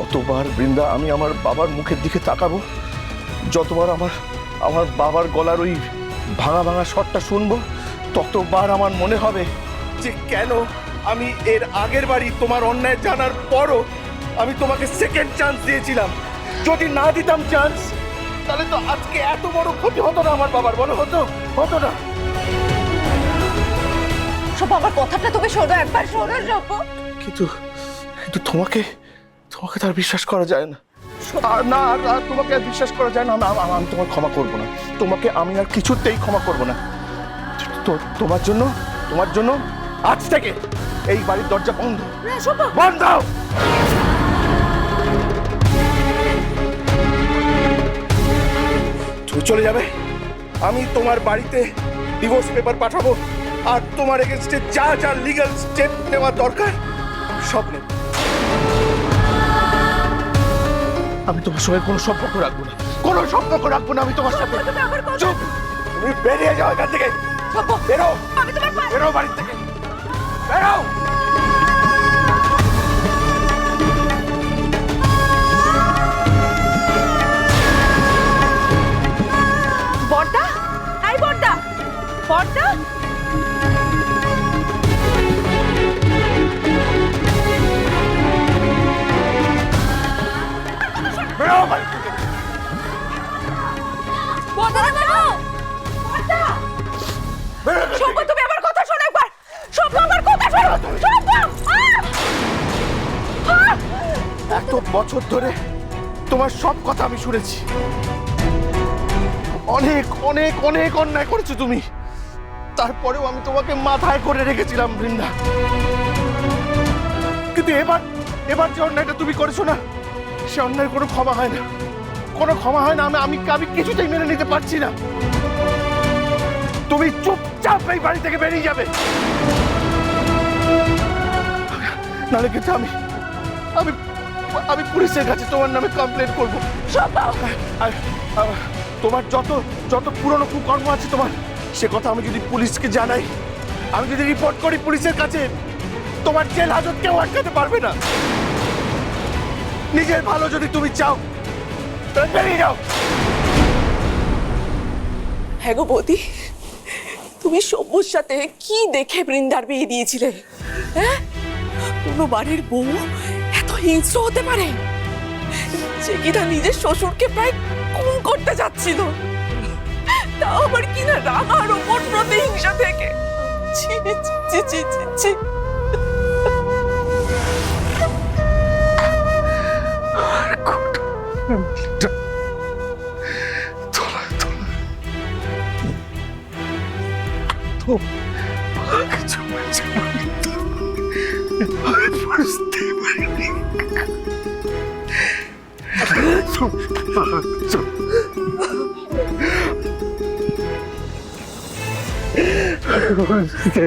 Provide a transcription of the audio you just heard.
যতবার বৃন্দা আমি আমার বাবার মুখের দিকে তাকাবো যতবার আমার আমার বাবার গলার ওই ভাঙা ভাঙা শটটা শুনব ততবার আমার মনে হবে যে কেন আমি এর আগের বাড়ি তোমার অন্যায় জানার পরও আমি তোমাকে সেকেন্ড চান্স দিয়েছিলাম। যদি না দিতাম চান্স তাহলে তো আজকে এত বড় ক্ষতি হতো না আমার বাবার বলো হতো হতো না। সব আমার কথাটা তুমি শোনো একবার শোনো কিন্তু কিন্তু তোমাকে তোমাকে তার বিশ্বাস করা যায় না। আর না আর তোমাকে আর বিশ্বাস করা যায় না আমি আমি- আমি তোমার ক্ষমা করব না। তোমাকে আমি আর কিছুতেই ক্ষমা করব না। তো তোমার জন্য তোমার জন্য আজ থেকে এই বাড়ির দরজা বন্ধ। বন্ধ! তুমি চলে যাবে। আমি তোমার বাড়িতে ডিভোর্স পেপার পাঠাবো। আর তোমার এগেনস্টে যা যা লিগাল স্টেপ নেওয়া দরকার সব নেব। আমি তোমার সঙ্গে কোনো সম্পর্ক রাখব না। কোনো সম্পর্ক রাখব না আমি তোমার সাথে। চুপ! তুমি বেরিয়ে যাও এখান থেকে। বেরো। আমি তোমার বেরো বাড়ি থেকে। বেরো বাড়ি থেকে বর্দা দেখো! বর্দা বেরো এখান তুমি আমার কথা শোনো একবার। আমার কথা! এত বছর ধরে তোমার সব কথা আমি শুনেছি। অনেক অনেক অনেক অন্যায় করেছ তুমি। তারপরেও আমি তোমাকে মাথায় করে রেখেছিলাম বৃন্দা। কিন্তু এবার এবার যে অন্যায়টা তুমি করেছ না সে অন্যায়ের কোনো ক্ষমা হয় না। কোনো ক্ষমা হয় না আমি আমি আমি কিছুতেই মেনে নিতে পারছি না। তুমি চুপচাপ এই বাড়ি থেকে বেরিয়ে যাবে। নাহলে কিন্তু আমি আমি আমি পুলিশের কাছে তোমার নামে কমপ্লেন করব। তোমার যত যত পুরনো কুকর্ম আছে তোমার সে কথা আমি যদি পুলিশকে জানাই আমি যদি রিপোর্ট করি পুলিশের কাছে তোমার জেল হাজত কেউ আটকাতে পারবে না। নিজের ভালো যদি তুমি চাও, তাহলে বেরিয়ে হ্যাঁ গো বৌদি, তুমি সব্যর সাথে কি দেখে বৃন্দার বিয়ে দিয়েছিলে? হ্যাঁ? কোনো বাড়ির বউ এত হিংস্র হতে পারে? যে কিনা নিজের শ্বশুরকে প্রায় খুন করতে যাচ্ছিল। তাও আবার কিনা রামার ওপর প্রতিহিংসা থেকে। ছি ছি ছি ছি ছি। তো কিছু বলছে না। আমি বুঝতে পারিনি রাঙামতি